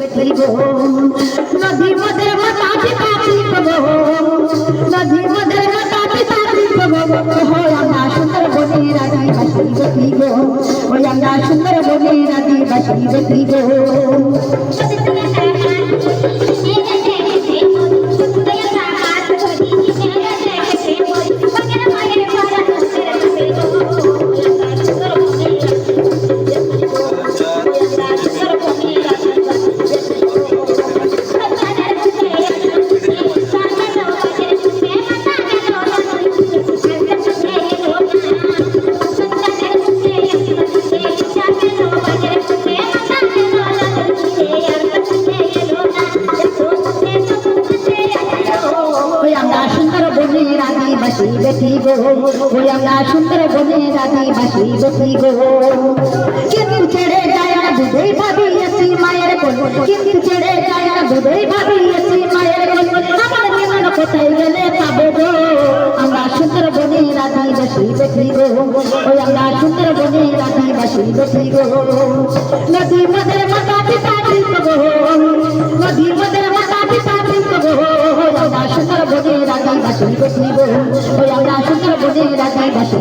নদী মদের মাতা পিতা পিতব নদী মদের মাতা পিতা পিতব হয় আমরা সুন্দর বনে রাধি বাসি বেটি গো ওই আমরা সুন্দর বনে গো? রাজি বাসি বেটি গো। ওই আমরা সুন্দর বনে রাজি বাসি বেটি গো। কিন্তু ছেড়ে যায় না দুধই ভাবিয়েছি মায়ের কোল। কিন্তু ছেড়ে যায় না দুধই ভাবিয়েছি মায়ের কোল। আমার জীবন কোথায় গেলে পাবো গো? আমরা সুন্দর বনে রাজি বাসি বেটি গো। ওই আমরা সুন্দর বনে রাজি বাসি বেটি গো। নদী মদের মাতা পিতা গো। বাসি। বেটি ওই আমরা সুন্দর বনে রাজি বাসি।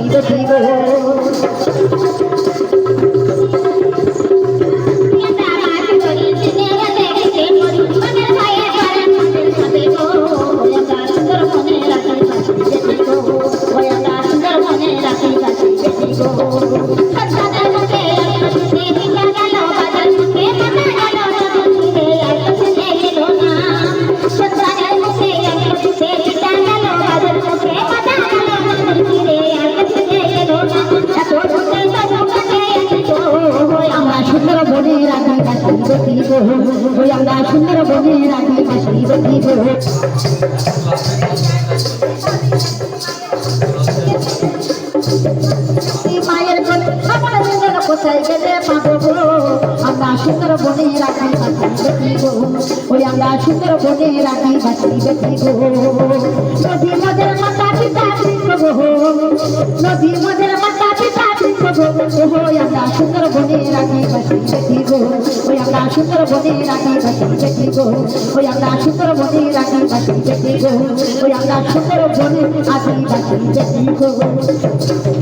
ওই আমরা সুন্দর বনে বেটি গো এই মায়ের কোল আমার জীবন কোথায় গেলে পাবো গো? আমরা সুন্দর বনে রাখি বাসি বেটি গো ওই আমরা সুন্দর বনে রাখি বাসি বেটি গো নদী মদের মাতা পিতা গো। নদী মদের আমরা সুন্দর বনে রাখি বাসি বেটি গো। ওই আমরা সুন্দর বনে রাখি বাসি বেটি গো। ওই আমরা সুন্দর বনে রাখি বাসি বেটি গো। ওই আমরা সুন্দর বনে আসি বাসি বেটি